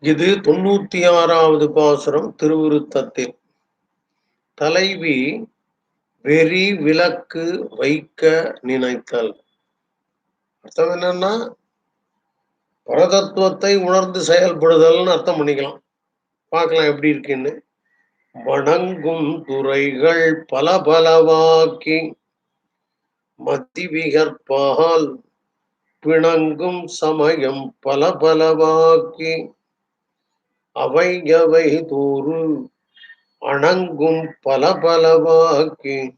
இது தொண்ணூத்தி ஆறாவது பாசுரம் திருவிருத்தத்தில். தலைவி வெறி விளக்கு வைக்க நினைத்தல். அர்த்தம் என்னன்னா பரதத்துவத்தை உணர்ந்து செயல்படுதல்னு அர்த்தம் பண்ணிக்கலாம். பார்க்கலாம் எப்படி இருக்குன்னு. வணங்கும் துறைகள் பல பலவாக்கி மதிவிகற்பால் பிணங்கும் சமயம் பல பலவாக்கி அவையவை அவை தோறு அணங்கும் பல பலவாக்கி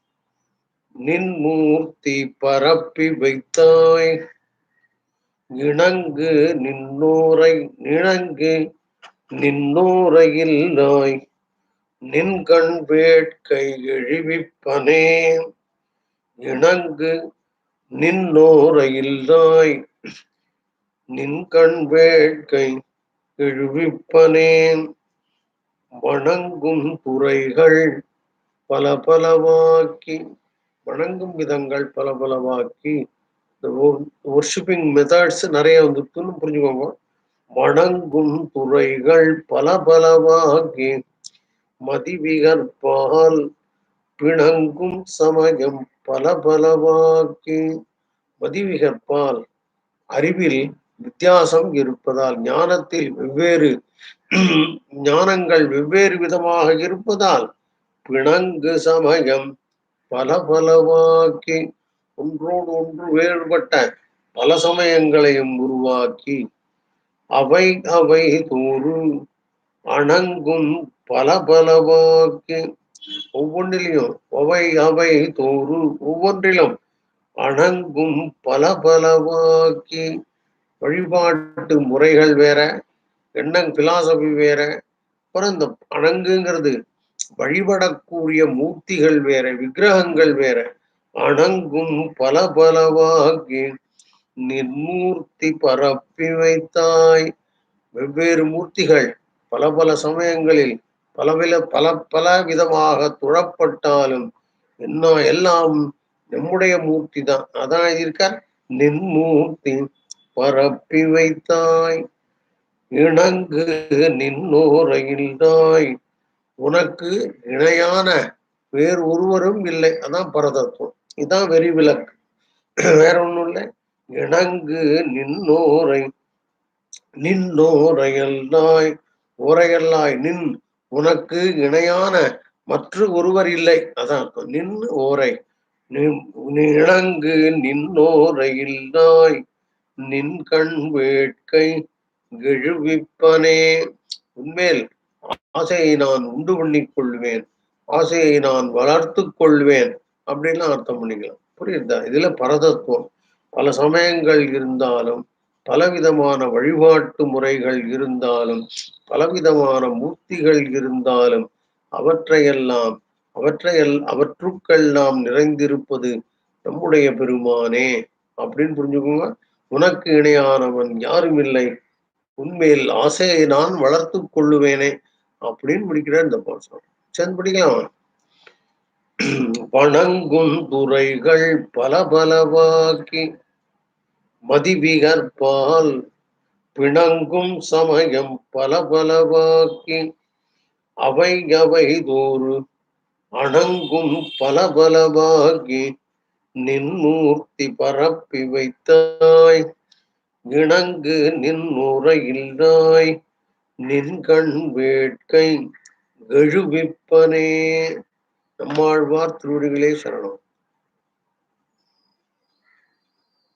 நின்மூர்த்தி பரப்பி வைத்தாய். இணங்கு நின்னோரை நிணங்கு நின்னோரையில்லாய். நின்கண் வேட்கை எழுவிப்பனே இணங்கு நின்னோரையில்லாய். நின்கண் வேட்கை எழுவிப்பனேன் வணங்கும் துறைகள் பல பலவாக்கி வணங்கும் விதங்கள் பல பலவாக்கி இந்த ஒர்ஷிப்பிங் மெத்தட்ஸ் நிறைய வந்துருக்குன்னு புரிஞ்சுக்கோங்க. வணங்கும் துறைகள் பல பலவாக்கி மதிவிகற்பால் பிணங்கும் சமயம் பல பலவாக்கி மதிவிகற்பால் அறிவில் வித்தியாசம் இருப்பதால் ஞானத்தில் வெவ்வேறு ஞானங்கள் வெவ்வேறு விதமாக இருப்பதால் பிணங்கு சமயம் பல பலவாக்கி ஒன்றோடு ஒன்று வேறுபட்ட பல சமயங்களையும் உருவாக்கி அவை அவை தோறு அணங்கும் பல பலவாக்கி ஒவ்வொன்றிலையும் அவை அவை தோறு ஒவ்வொன்றிலும் அணங்கும் பல பலவாக்கி வழிபாட்டு முறைகள் வேற எண்ணம் பிலாசபி வேற அப்புறம் இந்த அணங்குங்கிறது வழிபடக்கூடிய மூர்த்திகள் வேற விக்கிரகங்கள் வேற அணங்கும் பல பலவாகி நிர்மூர்த்தி பரப்பி வைத்தாய். வெவ்வேறு மூர்த்திகள் பல பல சமயங்களில் பலவில பல பல விதமாக துழப்பட்டாலும் என்ன எல்லாம் நம்முடைய மூர்த்தி தான். அதான் இருக்கார் நின்மூர்த்தி பரப்பி வைத்தாய். இணங்கு நின்னோரையில்தாய் உனக்கு இணையான வேறு ஒருவரும் இல்லை. அதான் பரதத்துவம். இதான் வெறி விளக்கு. வேற ஒண்ணும் இல்லை. இணங்கு நின்னோரை நின்னோரையல்லாய் ஓரையல்லாய் நின் உனக்கு இணையான மற்ற ஒருவர் இல்லை. அதான் நின் ஓரை. இணங்கு நின்னோரையில்லாய் நின் கண் வேட்கை கெழுவிப்பனே. உன்மேல் ஆசையை நான் உண்டு பண்ணிக் கொள்வேன். ஆசையை நான் வளர்த்து கொள்வேன். அப்படின்லாம் அர்த்தம் பண்ணிக்கலாம். புரியுதா? இதுல பரதத்துவம். பல சமயங்கள் இருந்தாலும் பலவிதமான வழிபாட்டு முறைகள் இருந்தாலும் பலவிதமான மூர்த்திகள் இருந்தாலும் அவற்றையெல்லாம் அவற்றையல் அவற்றுக்கெல்லாம் நிறைந்திருப்பது நம்முடைய பெருமானே. அப்படின்னு புரிஞ்சுக்கோங்க. உனக்கு இணையானவன் யாரும் இல்லை உண்மையில் ஆசையை நான் வளர்த்து கொள்ளுவேனே அப்படின்னு முடிக்கிறார் இந்த பாசனம் சரி. படிக்கலாம். வணங்கும் துறைகள் பல பலவாக்கி மதிவிகற்பால் பிணங்கும் சமயம் பல பலவாக்கி அவை அவை தோறு அணங்கும் பல பலவாகி நின்மூர்த்தி பரப்பி வைத்தாய். இணங்கு நின்முறையில்லாய் நின்கண் வேட்கை எழுவிப்பனே நம்மாழ்வார் திருவடிகளே சரணம்.